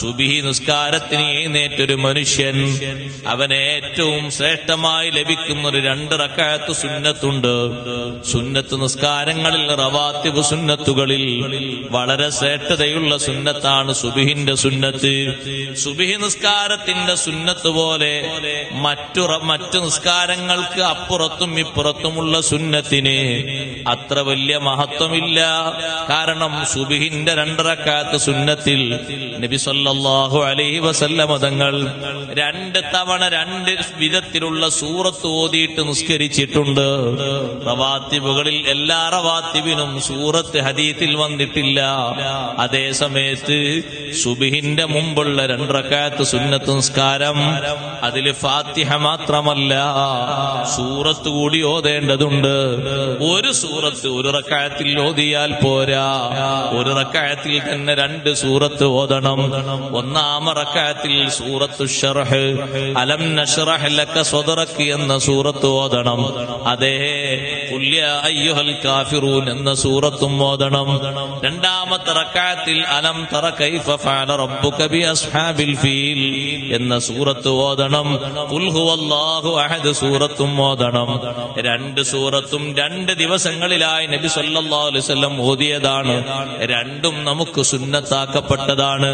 സുബിഹി നിസ്കാരത്തിന് എഴുന്നേറ്റൊരു മനുഷ്യൻ. അവന് ഏറ്റവും ശ്രേഷ്ഠമായി ലഭിക്കുന്ന ഒരു രണ്ട് റക്കായത്ത് സുന്നത്തുണ്ട്. സുന്നത്ത് നിസ്കാരങ്ങളിൽ റവാത്തിബ് സുന്നത്തുകളിൽ വളരെ ശ്രേഷ്ഠതയുള്ള സുന്നത്താണ് സുബിഹിന്റെ സുന്നത്ത്. സുബിഹി നിസ്കാരത്തിന്റെ സുന്നത്ത് പോലെ മറ്റു മറ്റു നിസ്കാരങ്ങൾക്ക് അപ്പുറത്തും ഇപ്പുറത്തുമുള്ള സുന്നത്തിന് അത്ര വലിയ മഹത്വമില്ല. കാരണം സുബിഹിന്റെ രണ്ടറക്കാത്ത സുന്നത്തിൽ നബി സല്ലാഹു അലൈഹി വസല്ല മതങ്ങൾ രണ്ട് തവണ രണ്ട് വിധത്തിലുള്ള സൂറത്ത് ഓതിയിട്ട് നിസ്കരിച്ചിട്ടുണ്ട്. റവാത്തിബുകളിൽ എല്ലാ റവാത്തിബിനും സൂറത്ത് ഹദീത്തിൽ വന്നിട്ടില്ല. അതേ സമയത്ത് സുബിഹിന്റെ മുമ്പുള്ള രണ്ടറക്കാത്ത സുന്നത്ത് നിസ്കാരം അതിൽ ഫാത്തിഹ മാത്രമല്ല. സൂറത്ത് കൂടി ഓതേണ്ടതുണ്ട്. ഒരു സൂറത്ത് ഒരു റക്കായത്തിൽ ഓതിയാൽ പോരാ. ഒരു റക്കായത്തിൽ തന്നെ രണ്ട് സൂറത്ത് ഓതണം. ഒന്നാമ റക്കായത്തിൽ സൂറത്ത് ഷറഹ് അലം നഷ്റഹ് ലക എന്ന സൂറത്ത് ഓതണം. അതേ കുല്യ അയ്യുഹൽ കാഫിറൂൻ എന്ന സൂറത്തും ഓതണം. രണ്ടാമത്തെ റക്കായത്തിൽ അലം തറ കൈഫ ഫഅല റബ്ബുക ബി അസ്ഹാബിൽ ഫീൽ എന്ന സൂറത്ത് ഓതണം. ഖുൽ ഹുവല്ലാഹു അഹദ് സൂറത്തും ഓതണം. രണ്ട് സൂറത്തും രണ്ട് ദിവസങ്ങളിലായി നബി സല്ലല്ലാഹു അലൈഹി വസല്ലം ഓതിയതാണ്. രണ്ടും നമുക്ക് സുന്നത്താക്കപ്പെട്ടതാണ്.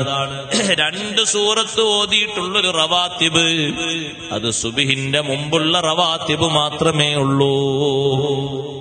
രണ്ട് സൂറത്ത് ഓതിയിട്ടുള്ളൊരു റവാത്തിബ്. അത് സുബിഹിന്റെ മുമ്പുള്ള റവാത്തിബ് മാത്രമേ ഉള്ളൂ.